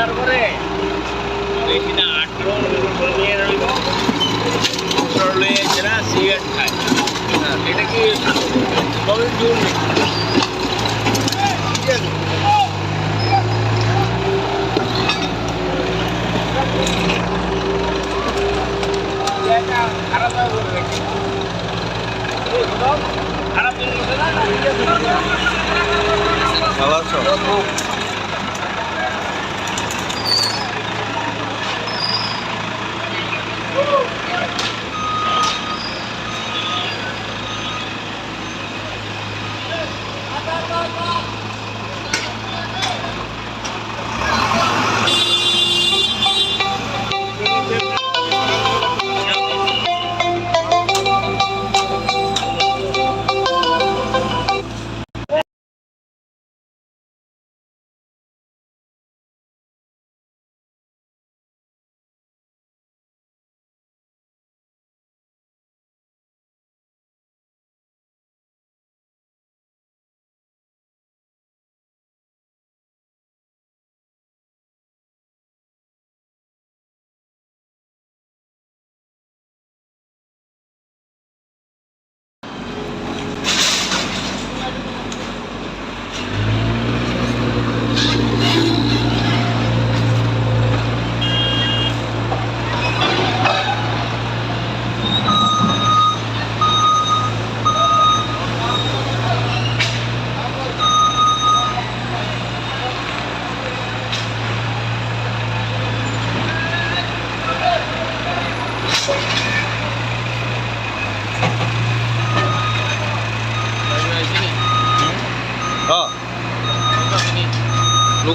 সন্ধ্যার পরে বেশি না আঠারো নিয়ে রইব আঠারো লয়ে যারা সিগারেট খায়। এটা কি কবে জুন খারাপ বলে খারাপ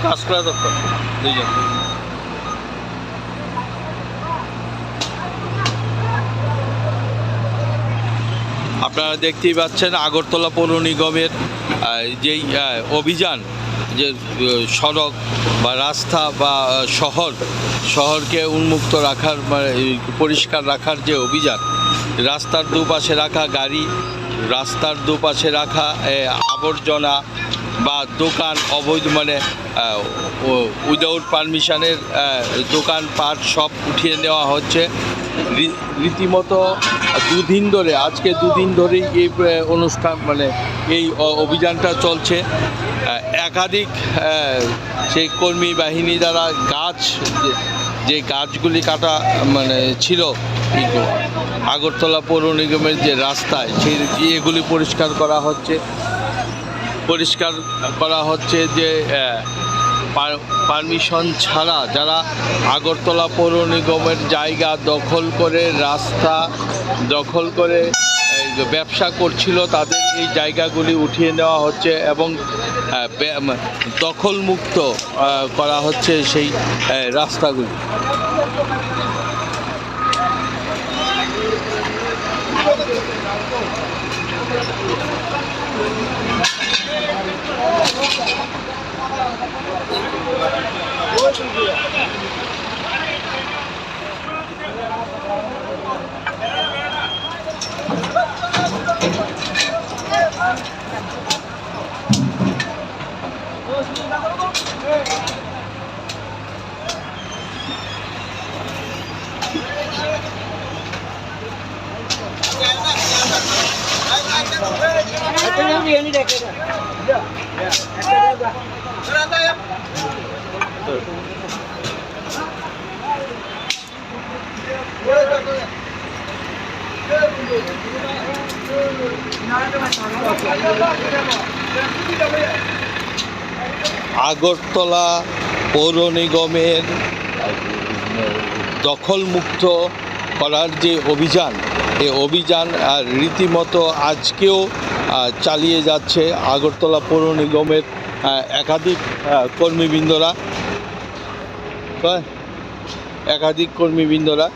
কাজ করা দরকার দুইজন। আপনারা দেখতেই পাচ্ছেন আগরতলা পৌর নিগমের যেই অভিযান, যে সড়ক বা রাস্তা বা শহর, শহরকে উন্মুক্ত রাখার মানে পরিষ্কার রাখার যে অভিযান, রাস্তার দুপাশে রাখা গাড়ি, রাস্তার দুপাশে রাখা আবর্জনা বা দোকান অবৈধ মানে উইদাউট পারমিশনের দোকান পাট সব উঠিয়ে নেওয়া হচ্ছে। রীতিমতো দুদিন ধরে, আজকে দুদিন ধরেই এই অনুষ্ঠান মানে এই অভিযানটা চলছে। একাধিক সেই কর্মী বাহিনী দ্বারা গাছ, যে- গাছগুলি কাটা মানে ছিল আগরতলা পৌর নিগমের যে রাস্তায়, সেই, এগুলি পরিষ্কার করা হচ্ছে। পরিষ্কার করা হচ্ছে যে পারমিশন ছাড়া যারা আগরতলা পৌর নিগমের জায়গা দখল করে, রাস্তা দখল করে ব্যবসা করছিল, তাদের এই জায়গাগুলি উঠিয়ে নেওয়া হচ্ছে এবং দখলমুক্ত করা হচ্ছে সেই রাস্তাগুলি। আগরতলা পৌর নিগমের দখলমুক্ত করার যে অভিযান এই অভিযান আর রীতিমতো আজকেও চালিয়ে যাচ্ছে আগরতলা পৌর নিগমের একাধিক কর্মীবৃন্দরা কয়? একাধিক কর্মীবৃন্দরা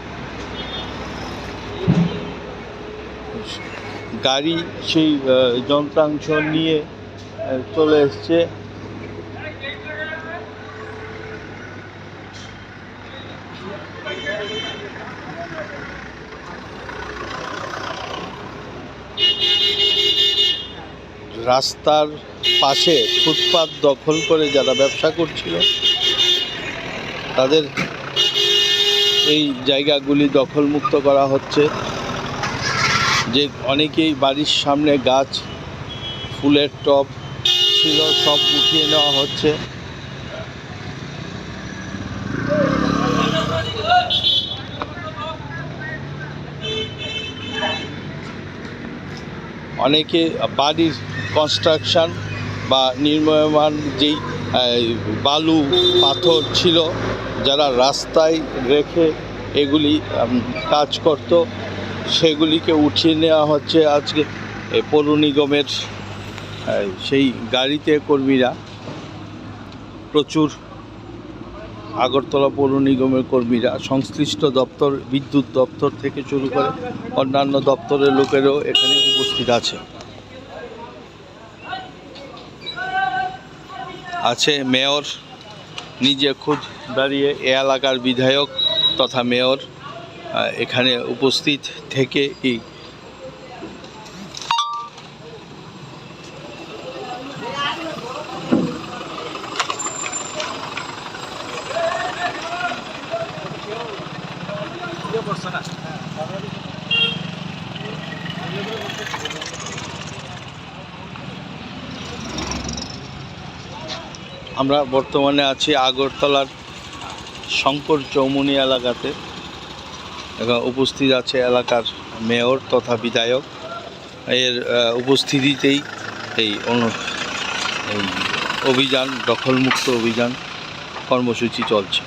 গাড়ি সেই যন্ত্রাংশ নিয়ে চলে এসছে রাস্তার পাশে ফুটপাত দখল করে যারা ব্যবসা করছিল, তাদের এই জায়গাগুলি দখলমুক্ত করা হচ্ছে। যে অনেকেই বাড়ির সামনে গাছ, ফুলের টব ছিল, সব উঠিয়ে নেওয়া হচ্ছে। অনেকে বাড়ির কনস্ট্রাকশন বা নির্মাণ যেই বালু, পাথর ছিল, যারা রাস্তায় রেখে এগুলি কাজ করত, সেগুলিকে উঠিয়ে নেওয়া হচ্ছে আজকে পৌর নিগমের সেই গাড়িতে কর্মীরা। প্রচুর আগরতলা পৌর নিগমের কর্মীরা, সংশ্লিষ্ট দপ্তর, বিদ্যুৎ দপ্তর থেকে শুরু করে অন্যান্য দপ্তরের লোকেরও এখানে উপস্থিত আছে। আছে মেয়র নিজে খুদ দাঁড়িয়ে এ এলাকার বিধায়ক তথা মেয়র এখানে উপস্থিত থেকে এই আমরা বর্তমানে আছি আগরতলার শঙ্কর চৌমুনি এলাকাতে। এবং উপস্থিত আছে এলাকার মেয়র তথা বিধায়ক। এর উপস্থিতিতেই এই এই অভিযান, দখলমুক্ত অভিযান কর্মসূচি চলছে।